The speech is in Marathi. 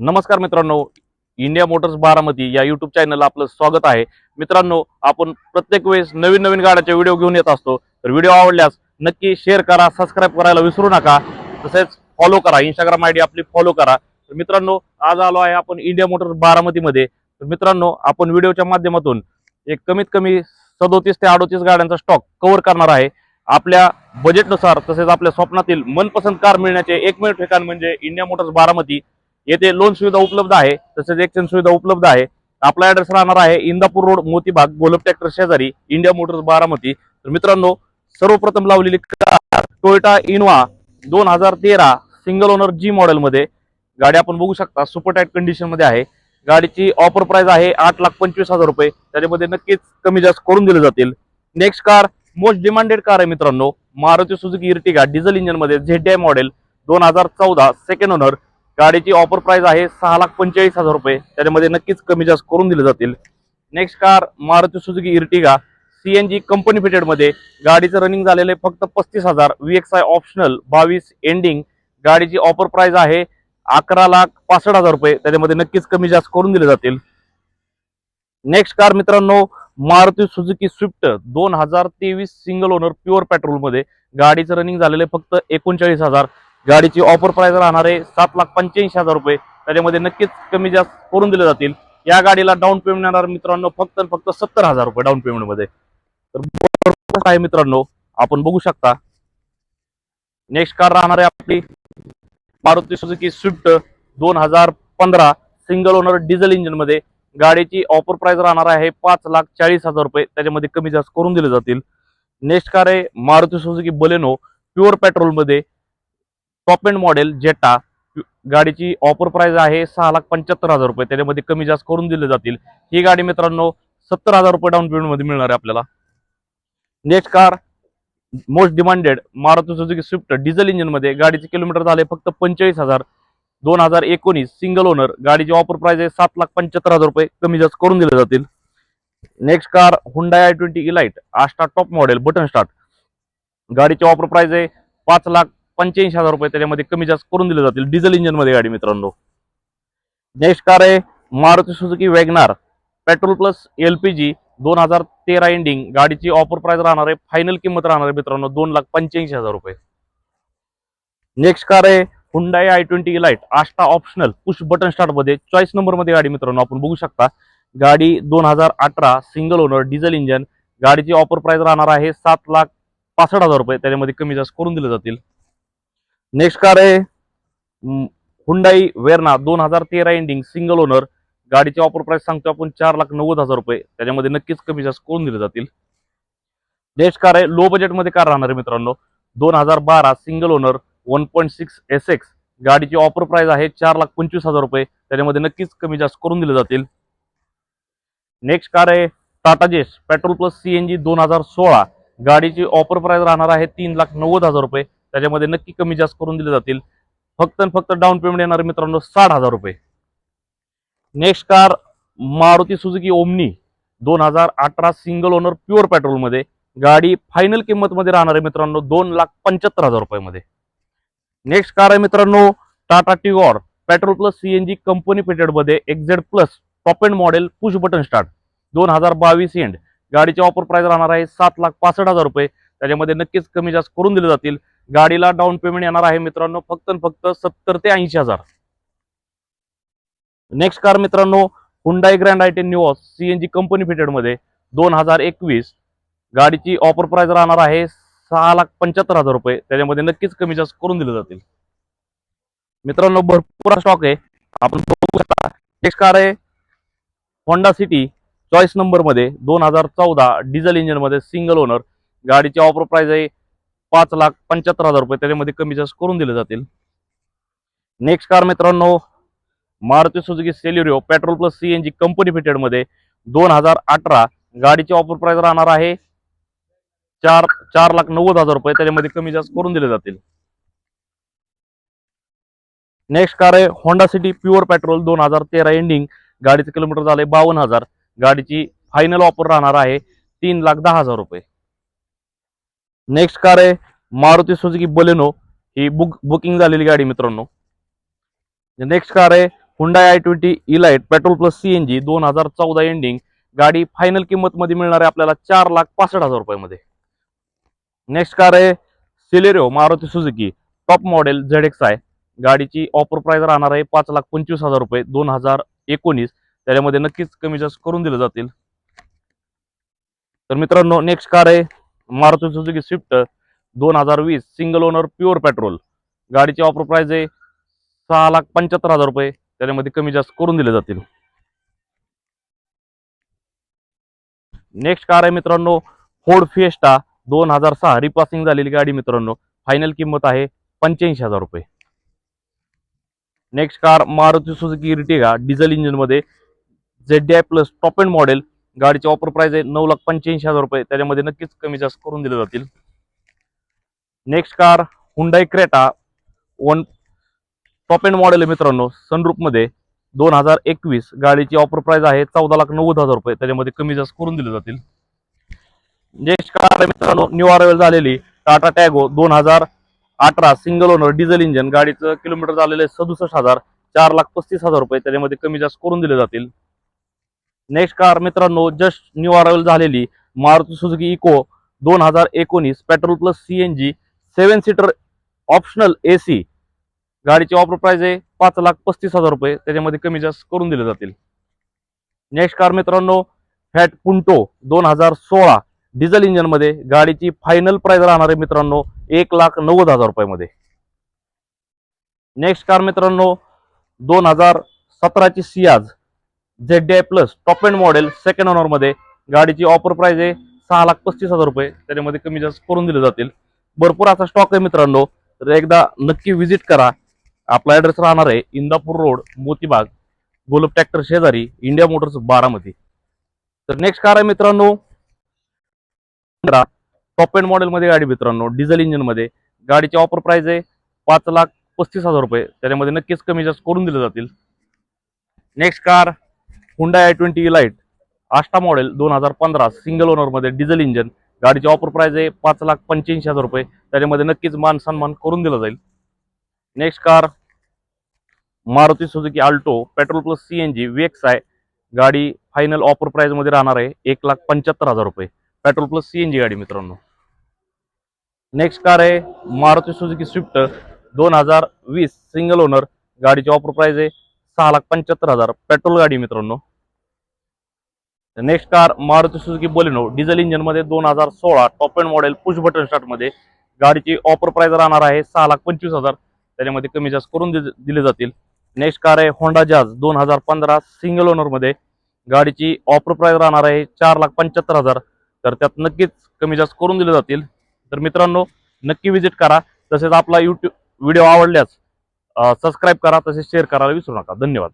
नमस्कार मित्रांनो इंडिया मोटर्स बारामती या युट्यूब चॅनलला आपलं स्वागत आहे. मित्रांनो आपण प्रत्येक वेळेस नवीन नवीन गाड्याचे व्हिडिओ घेऊन येत असतो. तर व्हिडिओ आवडल्यास नक्की शेअर करा सबस्क्राईब करायला विसरू नका. तसेच फॉलो करा इंस्टाग्राम आय डी आपली फॉलो करा. तर मित्रांनो आज आलो आहे आपण इंडिया मोटर्स बारामतीमध्ये. तर मित्रांनो आपण व्हिडिओच्या माध्यमातून एक कमीत कमी सदोतीस ते अडोतीस गाड्यांचा स्टॉक कव्हर करणार आहे. आपल्या बजेटनुसार तसेच आपल्या स्वप्नातील मनपसंत कार मिळण्याचे एकमेव ठिकाण म्हणजे इंडिया मोटर्स बारामती. येथे लोन सुविधा उपलब्ध आहे तसेच एक्सचेंज सुविधा उपलब्ध आहे. आपला ऍड्रेस राहणार आहे इंदापूर रोड मोतीबाग गोलब ट्रॅक्टर शेजारी इंडिया मोटर्स बारामती. तर मित्रांनो सर्वप्रथम लावलेली कार टोयोटा इनोवा दोन हजार तेरा सिंगल ओनर जी मॉडेल मध्ये. गाडी आपण बघू शकता सुपर टाईट कंडिशनमध्ये आहे. गाडीची ऑफर प्राइस आहे आठ लाख पंचवीस हजार रुपये. त्याच्यामध्ये नक्कीच कमी जास्त करून दिले जातील. Next car most demanded car आहे मित्रांनो. मारुती सुझुकी इर्टिगा डिझेल इंजिनमध्ये झेड आय मॉडेल दोन हजार चौदा सेकंड ओनर गाडीची ऑफर प्राइस आहे सहा लाख पंचेचाळीस हजार रुपये. त्याच्यामध्ये नक्कीच कमी जास्त करून दिले जातील. Next car Maruti Suzuki Ertiga जी कंपनी फिटेडमध्ये गाडीचं रनिंग झालेलं आहे फक्त पस्तीस हजार. व्हीएक्स आय ऑप्शनल बावीस एंडिंग गाडीची ऑफर प्राइस आहे अकरा लाख पासष्ट हजार रुपये. त्याच्यामध्ये नक्कीच कमी जास्त करून दिले जातील. नेक्स्ट कार मित्रांनो मारुती सुझुकी स्विफ्ट दोन हजार तेवीस सिंगल ओनर प्युअर पेट्रोलमध्ये. गाडीचं रनिंग झालेलं आहे फक्त एकोणचाळीस हजार. गाडीची ऑफर प्राइस राहणार आहे सात लाख पंच्याऐंशी हजार रुपये. त्याच्यामध्ये नक्कीच कमी जास्त करून दिले जातील. या गाडीला डाऊन पेमेंट येणार मित्रांनो फक्त फक्त सत्तर हजार रुपये डाऊन पेमेंटमध्ये. तर आहे मित्रांनो आपण बघू शकता. नेक्स्ट कार राहणार आहे आपली मारुती सुझुकी स्विफ्ट दोन हजार पंधरा सिंगल ओनर डिझेल इंजिनमध्ये. गाडीची ऑफर प्राइस राहणार आहे पाच लाख चाळीस हजार रुपये. त्याच्यामध्ये कमी जास्त करून दिले जातील. नेक्स्ट कार आहे मारुती सुझुकी बलेनो प्युअर पेट्रोलमध्ये. टॉप एंड मॉडेल जेटा गाडीची ऑफर प्राइस आहे सहा लाख पंच्याहत्तर हजार रुपये. त्याच्यामध्ये कमी जास्त करून दिले जातील. ही गाडी मित्रांनो सत्तर हजार रुपये डाऊन पेमेंटमध्ये मिळणार आहे आपल्याला. Next car most demanded Maruti Suzuki Swift diesel इंजिनमध्ये गाडीचे किलोमीटर झाले फक्त पंचेचाळीस हजार. दोन हजार एकोणीस सिंगल ओनर गाडीची ऑफर प्राइस आहे सात लाख पंच्याहत्तर हजार रुपये. कमी जास्त करून दिले जातील. Next car Hyundai I twenty elite Asta top model button start गाडीची ऑफर प्राइस आहे पाच लाख पंच्याऐंशी हजार रुपये त्याच्यामध्ये कमी जास्त करून दिले जातील डिझेल इंजिनमध्ये गाडी मित्रांनो. नेक्स्ट कार आहे Maruti Suzuki WagonR petrol plus LPG दोन हजार तेरा एंडिंग गाडीची ऑफर प्राइस राहणार आहे फायनल किंमत राहणार आहे मित्रांनो दोन लाख पंच्याऐंशी हजार रुपये. नेक्स्ट कार आहे Hyundai I twenty elite Asta optional push button स्टार्टमध्ये. Choice नंबरमध्ये गाडी मित्रांनो आपण बघू शकता. गाडी दोन हजार अठरा सिंगल ओनर डिझेल इंजन गाडीची ऑफर प्राइस राहणार आहे सात लाख पासष्ट हजार रुपये. त्याच्यामध्ये कमी जास्त करून दिले जातील. नेक्स्ट कार आहे. हुंडाई वेर्ना दोन हजार तेरा एंडिंग सिंगल ओनर गाडीचे ऑफर प्राइस सांगतो आपण चार लाख नव्वद हजार रुपये. त्याच्यामध्ये नक्कीच कमी जास्त करून दिले जातील. नेक्स्ट कार आहे लो बजेटमध्ये कार राहणार आहे मित्रांनो. दोन हजार बारा single owner one point six S X गाडीची ऑफर प्राइस आहे चार लाख पंचवीस हजार रुपये. त्याच्यामध्ये नक्कीच कमी जास्त करून दिले जातील. नेक्स्ट कार आहे Tata Zest petrol plus CNG दोन हजार सोळा. गाडीची ऑफर प्राइस राहणार आहे तीन लाख नव्वद हजार रुपये. त्याच्यामध्ये नक्की कमी जास्त करून दिले जातील. फक्त फक्त डाऊन पेमेंट येणार मित्रांनो साठ हजार रुपये. Next car Maruti Suzuki Omni दोन हजार अठरा सिंगल ओनर प्युअर पेट्रोलमध्ये गाडी फायनल किंमत मध्ये राहणार आहे मित्रांनो दोन लाख पंच्याहत्तर हजार रुपयामध्ये. नेक्स्ट कार आहे मित्रांनो Tata Tigor petrol plus CNG company फिटेडमध्ये XZ plus top end model push button start दोन हजार बावीस एंड गाडीचे ऑफर प्राइस राहणार आहे सात लाख पासष्ट हजार रुपये. त्याच्यामध्ये नक्कीच कमी जास्त करून दिले जातील. गाडीला डाऊन पेमेंट येणार आहे मित्रांनो फक्त फक्त सत्तर ते ऐंशी हजार. नेक्स्ट कार मित्रांनो Hyundai grand I ten Nios CNG company फिटेडमध्ये दोन हजार एकवीस. गाडीची ऑफर प्राइस राहणार आहे सहा लाख पंच्याहत्तर हजार रुपये. त्याच्यामध्ये नक्कीच कमी जास्त करून दिले जातील. मित्रांनो भरपूर स्टॉक आहे. आपण बघू शकता नेक्स्ट कार आहे होंडा सिटी चॉईस नंबरमध्ये दोन हजार चौदा डिझेल इंजिनमध्ये सिंगल ओनर गाडीची ऑफर प्राइस आहे पाच लाख पंच्याहत्तर हजार रुपये. त्याच्यामध्ये कमी जास्त करून दिले जातील. नेक्स्ट कार मित्रांनो Maruti Suzuki Celerio petrol plus CNG company फिटेडमध्ये दोन हजार अठरा गाडीची ऑफर प्राइस राहणार आहे चार चार लाख नव्वद हजार रुपये. त्याच्यामध्ये कमी जास्त करून दिले जातील. नेक्स्ट कार आहे होंडा सिटी प्युअर पेट्रोल दोन हजार तेरा एंडिंग गाडीचं किलोमीटर झाले बावन्न हजार. गाडीची फायनल ऑफर राहणार आहे तीन लाख दहा हजार रुपये. नेक्स्ट कार आहे मारुती सुजुकी बलेनो. ही बुक बुकिंग झालेली गाडी मित्रांनो. नेक्स्ट कार आहे Hyundai I twenty elite petrol plus C N G दोन हजार चौदा एंडिंग गाडी फायनल किंमत मध्ये मिळणार आहे आपल्याला चार लाख पासष्ट हजार रुपयामध्ये. नेक्स्ट कार आहे Celerio Maruti Suzuki. Top model Z X आहे गाडीची ऑफर प्राइस राहणार आहे पाच लाख पंचवीस हजार रुपये दोन हजार एकोणीस. त्याच्यामध्ये नक्कीच कमी जास्त करून दिले जातील. तर मित्रांनो नेक्स्ट कार आहे मारुती सुझुकी स्विफ्ट दोन हजार वीस सिंगल ओनर प्युअर पेट्रोल गाडीची ऑफर प्राईज आहे सहा लाख पंच्याहत्तर हजार रुपये. त्याच्यामध्ये कमी जास्त करून दिले जातील. नेक्स्ट कार आहे मित्रांनो फोर्ड फिएस्टा दोन हजार सहा. रिपासिंग झालेली गाडी मित्रांनो. फायनल किंमत आहे पंच्याऐंशी हजार रुपये. Next car Maruti Suzuki Ertiga. Diesel इंजिनमध्ये Z D I plus top end model गाडीची ऑफर प्राइस आहे नऊ लाख पंच्याऐंशी हजार रुपये. त्याच्यामध्ये नक्कीच कमी जास्त करून दिले जातील. Next car Hyundai Creta one top end model आहे मित्रांनो. सनरूपमध्ये दोन हजार एकवीस गाडीची ऑफर प्राइस आहे चौदा लाख नव्वद हजार रुपये. त्याच्यामध्ये कमी जास्त करून दिले जातील. नेक्स्ट कार आहे मित्रांनो न्यू अरायवल झालेली टाटा टॅगो दोन हजार अठरा सिंगल ओनर डिझेल इंजन गाडीचं किलोमीटर झालेलं आहे सदुसष्ट हजार चार लाख पस्तीस हजार रुपये. त्याच्यामध्ये कमी जास्त करून दिले जातील. नेक्स्ट कार मित्रांनो जस्ट न्यू अरायवल झालेली मारुती सुझुकी इको दोन हजार एकोणीस petrol plus C N G seven seater optional A C गाडीची ऑफर प्राइस आहे पाच लाख पस्तीस हजार रुपये. त्याच्यामध्ये कमी जास्त करून दिले जातील. नेक्स्ट कार मित्रांनो फॅट पुंटो दोन हजार सोळा डिझेल इंजिनमध्ये गाडीची फायनल प्राइस राहणार आहे मित्रांनो एक लाख नव्वद हजार रुपयामध्ये. नेक्स्ट कार मित्रांनो दोन हजार सतराची Ciaz Z D I plus top end model second ऑनरमध्ये गाडीची ऑफर प्राइस आहे सहा लाख पस्तीस हजार रुपये. त्याच्यामध्ये कमी जास्त करून दिले जातील. भरपूर असा स्टॉक आहे मित्रांनो. तर एकदा नक्की व्हिजिट करा. आपला ॲड्रेस राहणार आहे इंदापूर रोड मोतीबाग. गोलब ट्रॅक्टर शेजारी इंडिया मोटर्स बारामती. तर नेक्स्ट कार आहे मित्रांनो. टॉप एंड मॉडेलमध्ये गाडी मित्रांनो डिझेल इंजिनमध्ये गाडीची ऑफर प्राइस आहे पाच लाख पस्तीस हजार रुपये. त्याच्यामध्ये नक्कीच कमी जास्त करून दिले जातील. Next car Hyundai I twenty Elite Asta model दोन हजार पंधरा सिंगल ओनरमध्ये डिझेल इंजन गाडीची ऑफर प्राइस आहे पाच लाख पंच्याऐंशी हजार रुपये. त्याच्यामध्ये नक्कीच मान सन्मान करून दिला जाईल. Next car Maruti Suzuki Alto petrol plus C N G X आहे गाडी फायनल ऑफर प्राईजमध्ये राहणार आहे एक लाख पंच्याहत्तर हजार रुपये. Petrol plus C N G गाडी मित्रांनो. नेक्स्ट कार आहे मारुती सुझुकी स्विफ्ट दोन हजार वीस सिंगल ओनर गाडीची ऑफर प्राइस आहे सहा लाख पंच्याहत्तर हजार. पेट्रोल गाडी मित्रांनो. Next car Maruti Suzuki Baleno diesel इंजिनमध्ये दोन हजार सोळा. Top end model push button स्टार्टमध्ये. गाडीची ऑफर प्राइस राहणार आहे सहा लाख पंचवीस हजार. त्याच्यामध्ये कमी जास्त करून दि- दिले जातील. नेक्स्ट कार आहे होंडा जॅज दोन हजार पंधरा. सिंगल ओनरमध्ये. गाडीची ऑफर प्राइस राहणार आहे चार लाख पंच्याहत्तर हजार. तर त्यात नक्कीच कमी जास्त करून दिले जातील. तर मित्रांनो नक्की विजिट करा. तसेच आपला युट्यूब व्हिडिओ आवडल्यास सबस्क्राईब करा तसेच शेअर करायला विसरू नका. धन्यवाद.